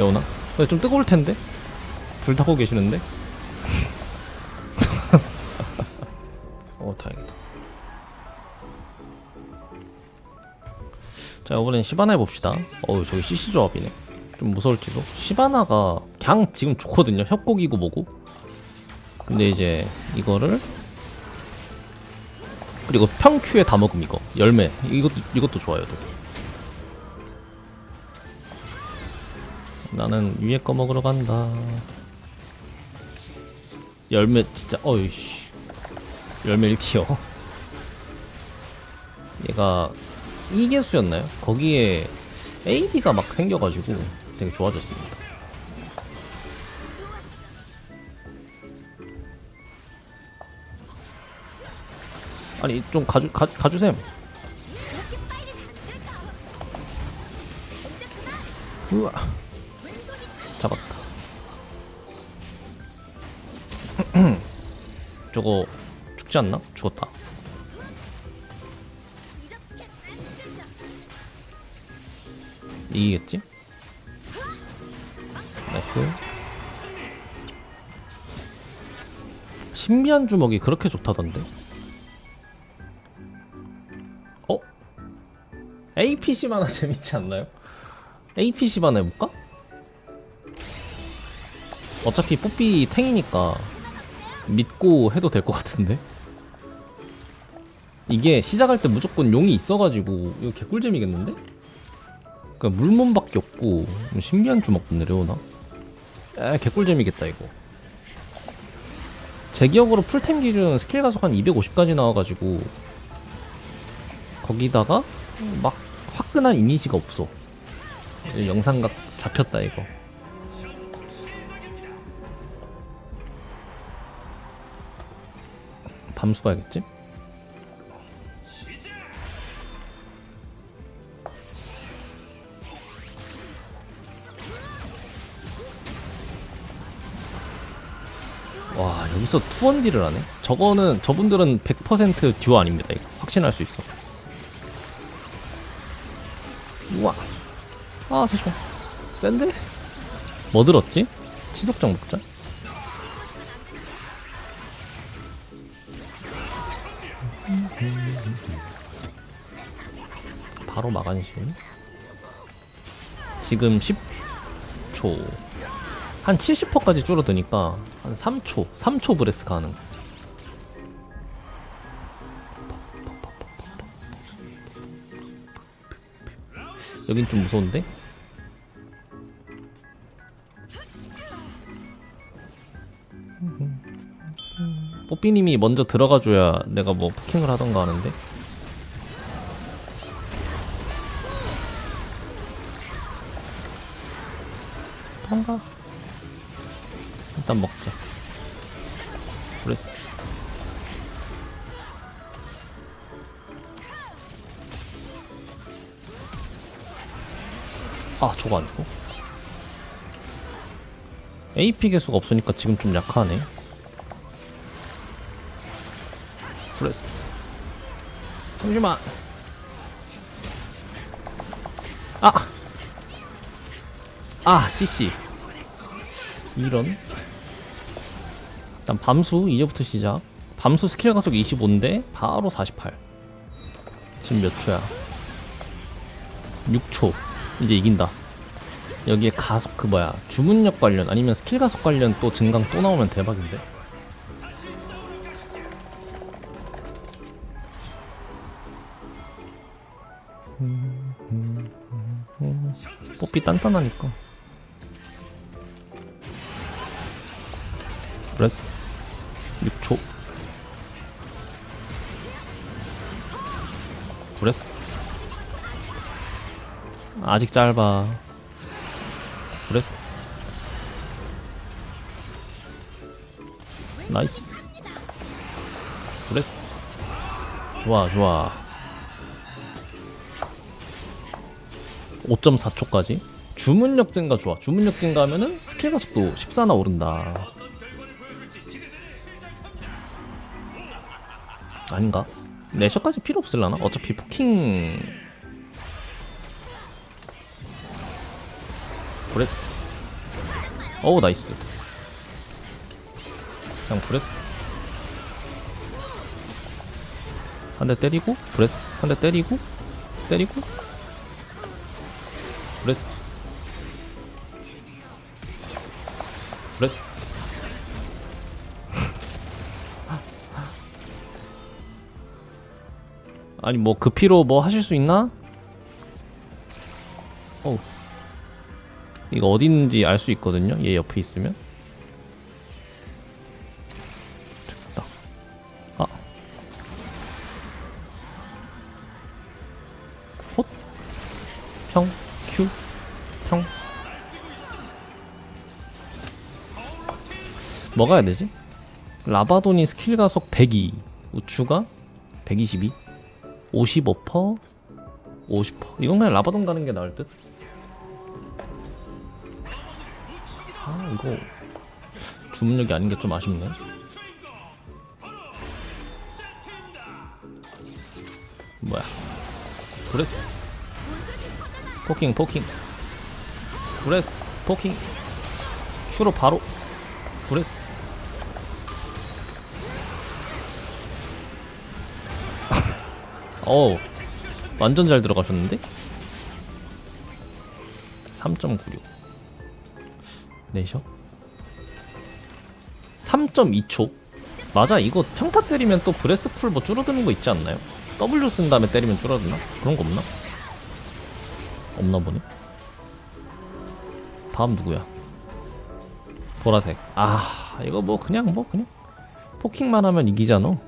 레오나? 좀 뜨거울 텐데? 불 타고 계시는데? 어 다행이다. 자 이번엔 시바나 해봅시다. 어우 저기 CC 조합이네. 좀 무서울지도. 시바나가 그냥 지금 좋거든요. 협곡이고 뭐고. 근데 이제 이거를 그리고 평큐에 다 먹음 이거. 열매. 이것도 이것도 좋아요 되 나는 위에 거 먹으러 간다. 열매 진짜 어이씨. 열매 1티어. 얘가 이개수였나요? 거기에 AD가 막 생겨가지고 되게 좋아졌습니다. 아니 좀 가주 가, 가주셈. 우와 저거 죽지 않나? 죽었다 이기겠지? 나이스 신비한 주먹이 그렇게 좋다던데 어? APC만 하나 재밌지 않나요? APC만 해볼까? 어차피 뽀삐 탱이니까 믿고 해도 될 것 같은데 이게 시작할 때 무조건 용이 있어가지고 이거 개꿀잼이겠는데? 그니까 물몸밖에 없고 신비한 주먹 내려오나? 에 개꿀잼이겠다 이거 제 기억으로 풀템 기준 스킬 가속 한 250까지 나와가지고 거기다가 막 화끈한 이니시가 없어 영상각 잡혔다 이거 밤수 가야겠지? 와 여기서 투원딜을 하네? 저거는 저분들은 100% 듀오 아닙니다 이거 확신할 수 있어 우와 아 잠시만 센데? 뭐 들었지? 치석장 먹자 바로 마간심 지금 10초. 한 70%까지 줄어드니까 한 3초 3초 브레스 가능. 여긴 좀 무서운데? 뽀삐님이 먼저 들어가줘야 내가 뭐 포킹을 하던가 하는데 뭔가? 일단 먹자. 브레스 아 저거 안 죽어? AP 개수가 없으니까 지금 좀 약하네. 브레스 잠시만. 아! 아 CC 이런. 일단 밤수 이제부터 시작. 밤수 스킬 가속 25인데 바로 48 지금 몇 초야? 6초. 이제 이긴다. 여기에 가속 그 뭐야? 주문력 관련 아니면 스킬 가속 관련 또 증강 또 나오면 대박인데? 뽀삐 단단하니까 브레스 6초. 브레스 아직 짧아. 브레스 나이스. 브레스 좋아 좋아. 5.4초까지? 주문력 증가 좋아. 주문력 증가하면은 스킬 가속도 14나 오른다 아닌가? 내셔까지 필요 없을라나? 어차피 포킹 브레스. 어우 나이스. 그냥 브레스. 한 대 때리고 브레스. 한 대 때리고 때리고. 브레스. 브레스 아니 뭐 급히로 뭐 하실 수 있나? 어우 이거 어디 있는지 알 수 있거든요 얘 옆에 있으면 됐다 아 헛? 평? 큐? 평? 뭐가 해야 되지? 라바돈이 스킬 가속 102 우추가 122 55% 50% 이건 그냥 라바돈 가는 게 나을 듯? 아 이거 주문력이 아닌 게 좀 아쉽네. 뭐야? 브레스. 포킹 포킹. 브레스 포킹. 슈로 바로. 브레스 어우 완전 잘 들어가셨는데? 3.96 내셔 3.2초 맞아 이거 평타 때리면 또 브레스 쿨뭐 줄어드는 거 있지 않나요? W 쓴 다음에 때리면 줄어드나? 그런 거 없나? 없나 보네 다음 누구야? 보라색 아 이거 뭐 그냥 뭐 그냥 포킹만 하면 이기잖아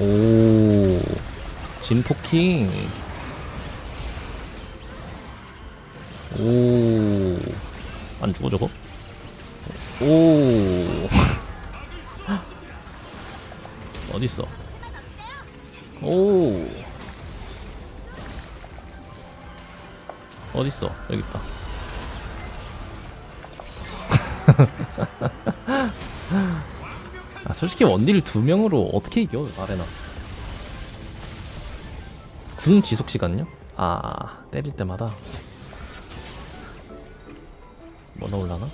오, 진 포킹. 오, 안 죽어 저거? 오, 어디 있어? 오, 어디 있어? 여기 있다. 아, 솔직히 원딜 두 명으로 어떻게 이겨 아레나? 군 지속 시간요? 아 때릴 때마다 뭐 나올라나?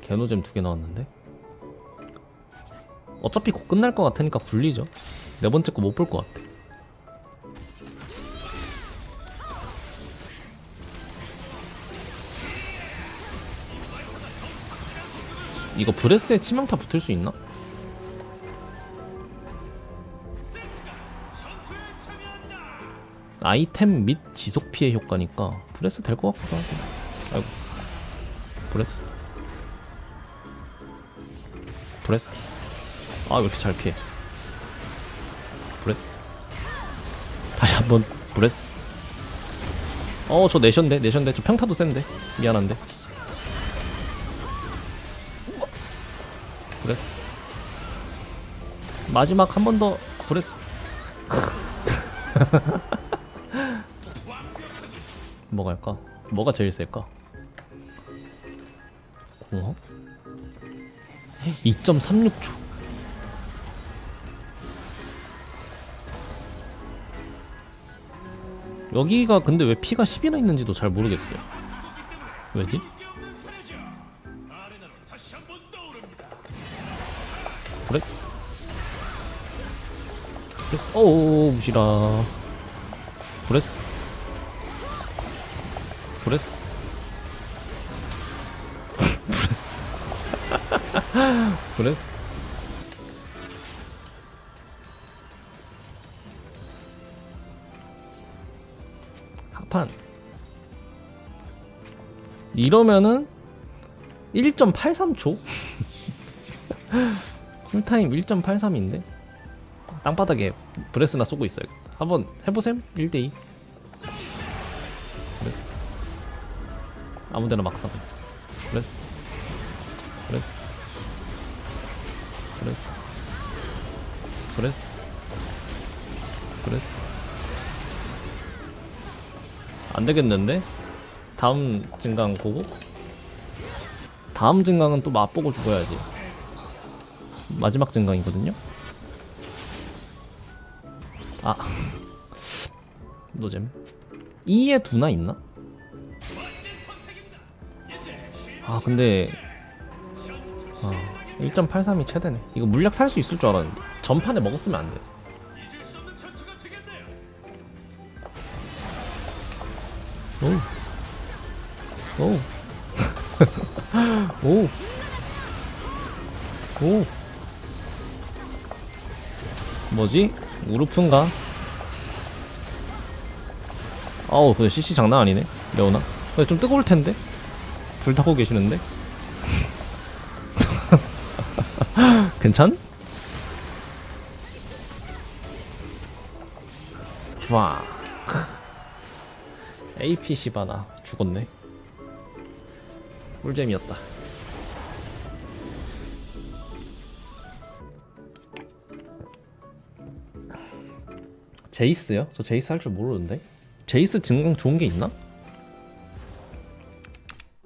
개노잼 두 개 나왔는데 어차피 곧 끝날 것 같으니까 굴리죠 네 번째 거 못 볼 것 같아 이거 브레스에 치명타 붙을 수 있나? 아이템 및 지속 피해 효과니까 브레스 될 것 같기도 하고. 아이고. 브레스. 브레스. 아 왜 이렇게 잘 피해? 브레스. 다시 한번 브레스. 어 저 내션데 내션데 저 평타도 센데. 미안한데. 브레스. 마지막 한 번 더. 브레스 뭐가 할까? 뭐가 제일 셀까? 공허? 2.36초 여기가 근데 왜 피가 10이나 있는지도 잘 모르겠어요 왜지? 브레스 브레스 오우 무시라 브레스 브레스 브레스 브레스 하판. 이러면은 1.83초? 쿨타임 1.83인데? 땅바닥에 브레스나 쏘고 있어요. 한번 해보셈? 1대2 아무데나 막 쏴. 브레스 브레스 브레스 브레스 브레스 안 되겠는데? 다음 증강 보고? 다음 증강은 또 맛보고 죽어야지. 마지막 증강이거든요? 아. 노잼. 2에 두나 있나? 아 근데 아 1.83이 최대네 이거 물약 살 수 있을 줄 알았는데 전판에 먹었으면 안돼 오. 오. 오. 오. 뭐지? 우르프인가? 아우 근데 CC 장난 아니네 레오나 근데 좀 뜨거울 텐데 불 타고 계시는데? 괜찮? 와 AP 시바나. 죽었네. 꿀잼이었다. 제이스요? 저 제이스 할 줄 모르는데? 제이스 증강 좋은 게 있나?